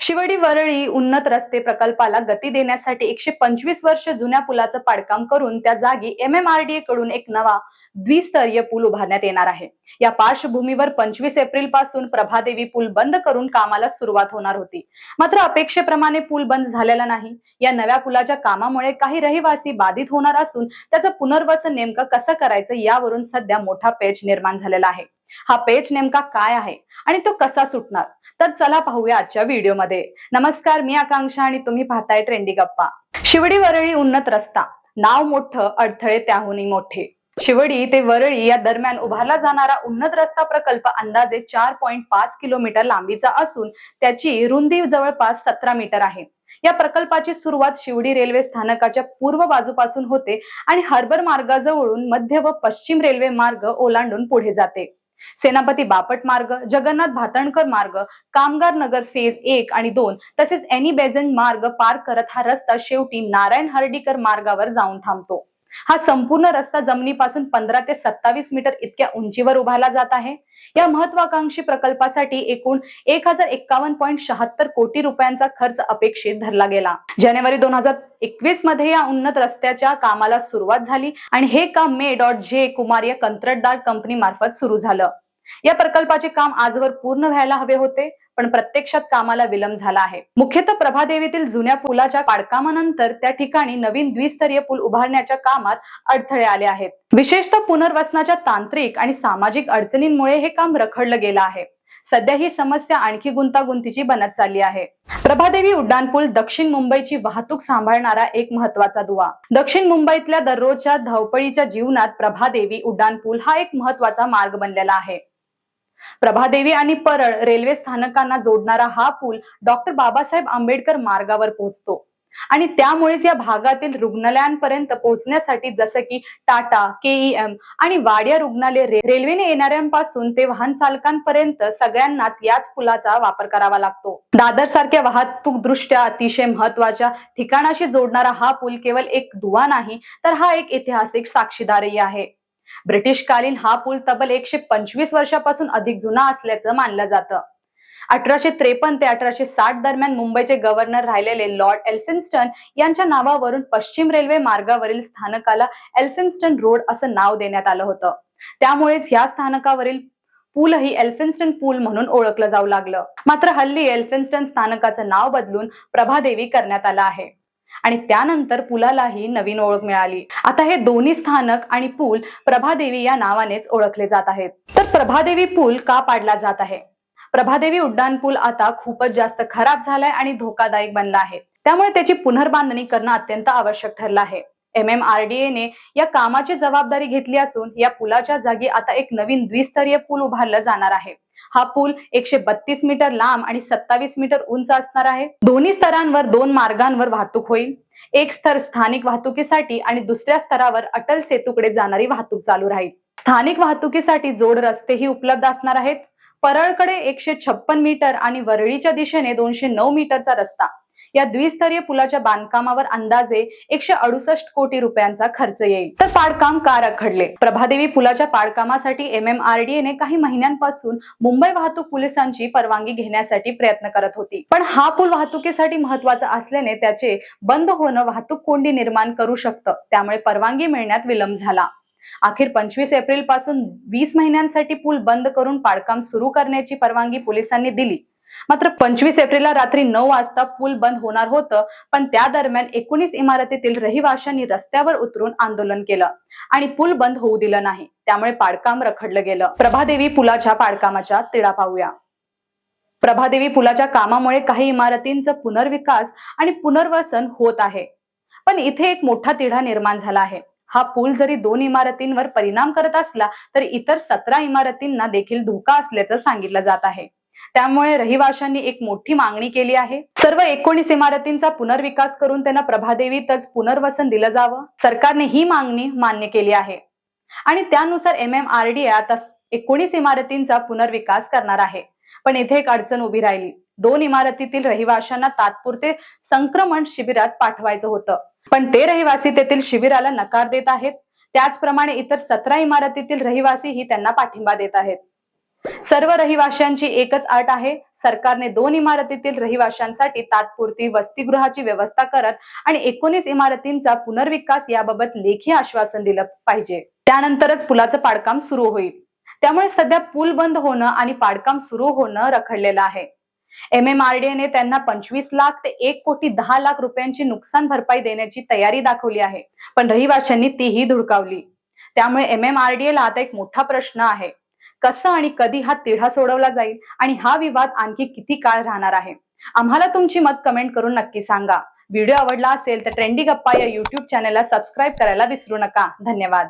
शिवडी वरळी उन्नत रस्ते प्रकल्पाला गती देण्यासाठी एकशे पंचवीस वर्ष जुन्या पुलाचं पाडकाम करून त्या जागी M M R D A कडून एक नवा द्विस्तरीय पूल उभारण्यात येणार आहे. या पार्श्वभूमीवर पंचवीस एप्रिलपासून प्रभादेवी पूल बंद करून कामाला सुरुवात होणार होती. मात्र अपेक्षेप्रमाणे पूल बंद झालेला नाही. या नव्या पुलाच्या कामामुळे काही रहिवासी बाधित होणार असून त्याचं पुनर्वसन नेमकं कसं करायचं यावरून सध्या मोठा पेच निर्माण झालेला आहे. हा पेच नेमका काय आहे आणि तो कसा सुटणार? तर चला पाहूया आजच्या व्हिडिओमध्ये नमस्कार मी आकांक्षा आणि तुम्ही पाहताय ट्रेंडी गप्पा. शिवडी वरळी उन्नत रस्ता. नाव मोठं अडथळे त्याहूनही मोठे. शिवडी ते वरळी या दरम्यान उभारला जाणारा उन्नत रस्ता प्रकल्प अंदाजे चार पॉईंट पाच किलोमीटर लांबीचा असून त्याची रुंदी जवळपास सतरा मीटर आहे. या प्रकल्पाची सुरुवात शिवडी रेल्वे स्थानकाच्या पूर्व बाजूपासून होते आणि हार्बर मार्गाजवळून मध्य व पश्चिम रेल्वे मार्ग ओलांडून पुढे जाते. सेनापती बापट मार्ग जगन्नाथ भातणकर मार्ग कामगार नगर फेज एक आणि दोन तसेच एनी बेझंट मार्ग पार करत हा रस्ता शेवटी नारायण हर्डीकर मार्गावर जाऊन थांबतो. हा संपूर्ण रस्ता जमिनीपासून पंधरा ते सत्तावीस मीटर इतक्या उंचीवर उभारला जात आहे. या महत्वाकांक्षी प्रकल्पासाठी एकूण एक हजार एक्कावन्न पॉईंट शहात्तर कोटी रुपयांचा खर्च अपेक्षित धरला गेला. जानेवारी दोन हजार एकवीसमध्ये या उन्नत रस्त्याच्या कामाला सुरुवात झाली आणि हे काम मे डॉट जे कुमार या कंत्राटदार कंपनी मार्फत सुरू झालं. या प्रकल्पाचे काम आजवर पूर्ण व्हायला हवे होते पण प्रत्यक्षात कामाला विलंब झाला आहे. मुख्यतः प्रभादेवीतील जुन्या पुलाच्या पाडकामानंतर त्या ठिकाणी नवीन द्विस्तरीय पूल उभारण्याच्या कामात अडथळे आले आहेत. विशेषतः पुनर्वसनाच्या तांत्रिक आणि सामाजिक अडचणींमुळे हे काम रखडलं गेलं आहे. सध्या ही समस्या आणखी गुंतागुंतीची बनत चालली आहे. प्रभादेवी उड्डाणपूल दक्षिण मुंबईची वाहतूक सांभाळणारा एक महत्त्वाचा दुवा. दक्षिण मुंबईतल्या दररोजच्या धावपळीच्या जीवनात प्रभादेवी उड्डाणपूल हा एक महत्त्वाचा मार्ग बनलेला आहे. प्रभादेवी आणि परळ रेल्वे स्थानकांना जोडणारा हा पूल डॉक्टर बाबासाहेब आंबेडकर मार्गावर पोहोचतो. आणि त्यामुळेच या भागातील रुग्णालयांपर्यंत पोहोचण्यासाठी जसं की टाटा केईएम आणि वाड्या रुग्णालय रेल्वेने येणाऱ्यांपासून ते वाहन चालकांपर्यंत सगळ्यांनाच याच पुलाचा वापर करावा लागतो. दादर सारख्या वाहतूक दृष्ट्या अतिशय महत्त्वाच्या ठिकाणाशी जोडणारा हा पूल केवळ एक दुवा नाही तर हा एक ऐतिहासिक साक्षीदारही आहे. ब्रिटिशकालीन हा पूल तब्बल एकशे पंचवीस वर्षापासून अधिक जुना असल्याचं मानलं जातं. अठराशे त्रेपन्न ते अठराशे साठ दरम्यान मुंबईचे गव्हर्नर राहिलेले लॉर्ड एल्फिन्स्टन यांच्या नावावरून पश्चिम रेल्वे मार्गावरील स्थानकाला एल्फिन्स्टन रोड असं नाव देण्यात आलं होतं. त्यामुळेच या स्थानकावरील पूलही एल्फिन्स्टन पूल म्हणून ओळखलं जाऊ लागलं. मात्र हल्ली एल्फिन्स्टन स्थानकाचं नाव बदलून प्रभादेवी करण्यात आलं आहे. आणि त्यानंतर पुलालाही नवीन ओळख मिळाली. आता हे दोन्ही स्थानक आणि पूल प्रभादेवी या नावानेच ओळखले जात आहेत. तर प्रभादेवी पूल का पाडला जात आहे? प्रभादेवी उड्डाण पूल आता खूपच जास्त खराब झालाय आणि धोकादायक बनला आहे. त्यामुळे त्याची पुनर्बांधणी करणं अत्यंत आवश्यक ठरलं आहे. एम एम आर डी ने या कामाची जबाबदारी घेतली असून या पुलाच्या जागी आता एक नवीन द्विस्तरीय पूल उभारला जाणार आहे. हा पूल एकशे बत्तीस मीटर लांब आणि सत्तावीस मीटर उंच असणार आहे. दोन्ही स्तरांवर दोन मार्गांवर वाहतूक होईल. एक स्तर स्थानिक वाहतुकीसाठी आणि दुसऱ्या स्तरावर अटल सेतूकडे जाणारी वाहतूक चालू राहील. स्थानिक वाहतुकीसाठी जोड रस्तेही उपलब्ध असणार आहेत. परळकडे एकशे छप्पन मीटर आणि वरळीच्या दिशेने दोनशे नऊ मीटरचा रस्ता या द्विस्तरीय पुलाच्या बांधकामावर अंदाजे एकशे अडुसष्ट कोटी रुपयांचा खर्च येईल. तर पाडकाम का रखडले प्रभादेवी पुलाच्या पाडकामासाठी एम एम आर डी ने काही महिन्यांपासून मुंबई वाहतूक पोलिसांची परवानगी घेण्यासाठी प्रयत्न करत होती. पण हा पूल वाहतुकीसाठी महत्त्वाचा असल्याने त्याचे बंद होणं वाहतूक कोंडी निर्माण करू शकतं. त्यामुळे परवानगी मिळण्यात विलंब झाला. अखेर पंचवीस एप्रिलपासून वीस महिन्यांसाठी पूल बंद करून पाडकाम सुरू करण्याची परवानगी पोलिसांनी दिली. मात्र पंचवीस एप्रिलला रात्री नऊ वाजता पूल बंद होणार होतं पण त्या दरम्यान एकोणीस इमारतीतील रहिवाशांनी रस्त्यावर उतरून आंदोलन केलं आणि पूल बंद होऊ दिलं नाही. त्यामुळे पाडकाम रखडलं गेलं. प्रभादेवी पुलाच्या पाडकामाच्या तिढा पाहूया. प्रभादेवी पुलाच्या कामामुळे काही इमारतींचं पुनर्विकास आणि पुनर्वसन होत आहे. पण इथे एक मोठा तिढा निर्माण झाला आहे. हा पूल जरी दोन इमारतींवर परिणाम करत असला तरी इतर सतरा इमारतींना देखील धोका असल्याचं सांगितलं जात आहे. त्यामुळे रहिवाशांनी एक मोठी मागणी केली आहे. सर्व एकोणीस इमारतींचा पुनर्विकास करून त्यांना प्रभादेवीतच पुनर्वसन दिलं जावं. सरकारने ही मागणी मान्य केली आहे. आणि त्यानुसार एम एम आर डी आता एकोणीस इमारतींचा पुनर्विकास करणार आहे. पण इथे एक अडचण उभी राहिली. दोन इमारतीतील रहिवाशांना तात्पुरते संक्रमण शिबिरात पाठवायचं होतं. पण ते रहिवासी तेथील शिबिराला नकार देत आहेत. त्याचप्रमाणे इतर सतरा इमारतीतील रहिवासीही त्यांना पाठिंबा देत आहेत. सर्व रहिवाशांची एकच अट आहे. सरकारने दोन इमारतीतील रहिवाशांसाठी तात्पुरती वसतिगृहाची व्यवस्था करत आणि एकोणीस इमारतींचा पुनर्विकास याबाबत लेखी आश्वासन दिलं पाहिजे. त्यानंतरच पुलाचं पाडकाम सुरू होईल. त्यामुळे सध्या पूल बंद होणं आणि पाडकाम सुरू होणं रखडलेलं आहे. एम एम आर डी ने त्यांना पंचवीस लाख ते एक कोटी दहा लाख रुपयांची नुकसान भरपाई देण्याची तयारी दाखवली आहे. पण रहिवाशांनी तीही धुडकावली. त्यामुळे एम एम आर डी ला आता एक मोठा प्रश्न आहे. कसं आणि कधी हा तिढा सोडवला जाईल आणि हा विवाद आणखी किती काळ राहणार आहे? आम्हाला तुमची मत कमेंट करून नक्की सांगा. व्हिडिओ आवडला असेल तर ट्रेंडी गप्पा या युट्यूब चॅनलला सबस्क्राईब करायला विसरू नका. धन्यवाद.